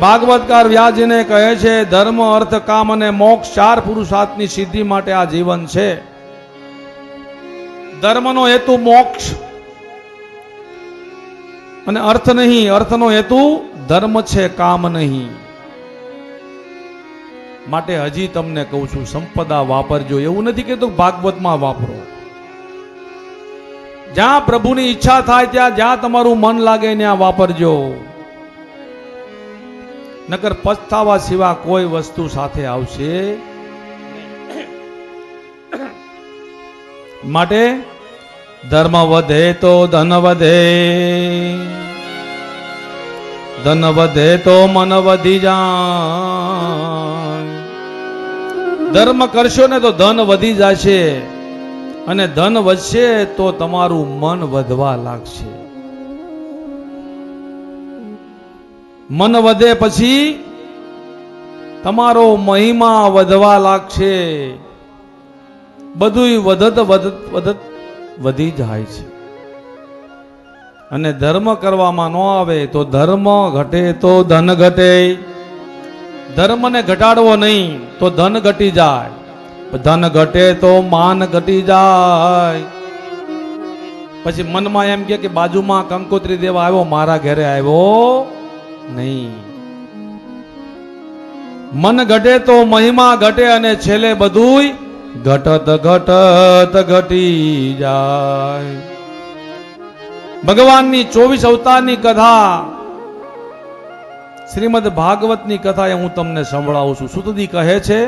ભાગવતકાર વ્યાજને કહે છે, ધર્મ, અર્થ, કામ અને મોક્ષ ચાર પુરુષાર્થની સિદ્ધિ માટે આ જીવન છે. ધર્મનો હેતુ મોક્ષ અને અર્થ નહીં, અર્થનો હેતુ ધર્મ છે, કામ નહીં. માટે હજી તમને કહું છું, સંપદા વાપરજો. એવું નથી કહેતું ભાગવતમાં વાપરો. જ્યાં પ્રભુની ઈચ્છા થાય ત્યાં, જ્યાં તમારું મન લાગે, ત્યાં વાપરજો. નકર પછતાવા સિવા કોઈ વસ્તુ સાથે આવશે માટે ધર્મ વધે તો ધન વધે. ધન વધે તો મન વધી જાય. ધર્મ કરશો ને તો ધન વધી જશે. અને ધન વધશે તો તમારું મન વધવા લાગશે. મન વધે પછી તમારો મહિમા વધવા લાગશે. બધુંય વધત વધત વધત વધી જાય છે. અને ધર્મ કરવામાં ન આવે તો ધર્મ ઘટે તો ધન ઘટે. ધર્મને ઘટાડવો નહીં તો ધન ઘટી જાય. ધન ઘટે તો માન ઘટી જાય. પછી મનમાં એમ કે બાજુમાં કંકોત્રી દેવા આવ્યો, મારા ઘરે આવ્યો. નહીં. મન ઘટે તો મહિમા ઘટે અને છેલ્લે બધુંય ઘટત ઘટત ઘટી જાય. ભગવાનની ચોવીસ અવતારની કથા, શ્રીમદ ભાગવતની કથા એ હું તમને સંભળાવું છું. સુતદી કહે છે